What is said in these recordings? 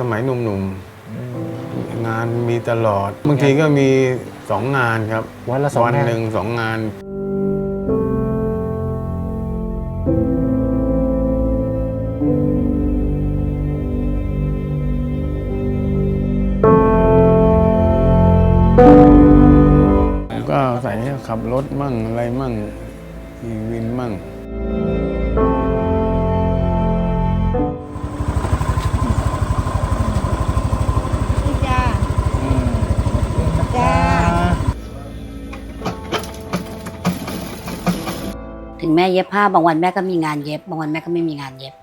สมัยหนุ่มๆ งานมีตลอด บางทีก็มีสองงานครับ วันละสองวันงาน หนึ่งสองงาน ก็ใส่ให้ขับรถมั่งอะไรมั่งขี่วินมั่ง จ้าจ้า ถึงแม่เย็บผ้าบางวันแม่ก็มีงานเย็บ บางวันแม่ก็ไม่มีงานเย็บ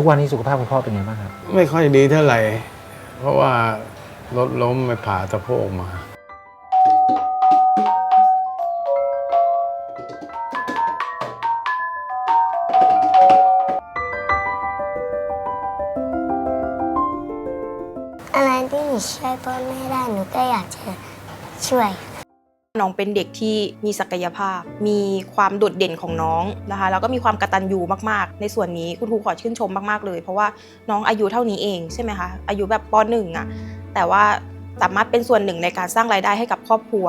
ทุกวันนี้สุขภาพคุณพ่อเป็นไงบ้างครับ ไม่ค่อยดีเท่าไหร่ เพราะว่ารถล้มไปผ่าสะโพกมา อะไรที่หนูช่วยพ่อแม่ได้หนูก็อยากจะช่วย น้องเป็นเด็กที่มีศักยภาพ มีความโดดเด่นของน้องนะคะ แล้วก็มีความกระตันยูมากๆ ในส่วนนี้คุณครูขอชื่นชมมากๆเลย เพราะว่าน้องอายุเท่านี้เองใช่ไหมคะ อายุแบบปหนึ่งอะแต่ว่าสามารถเป็นส่วนหนึ่งในการสร้างรายได้ให้กับครอบครัว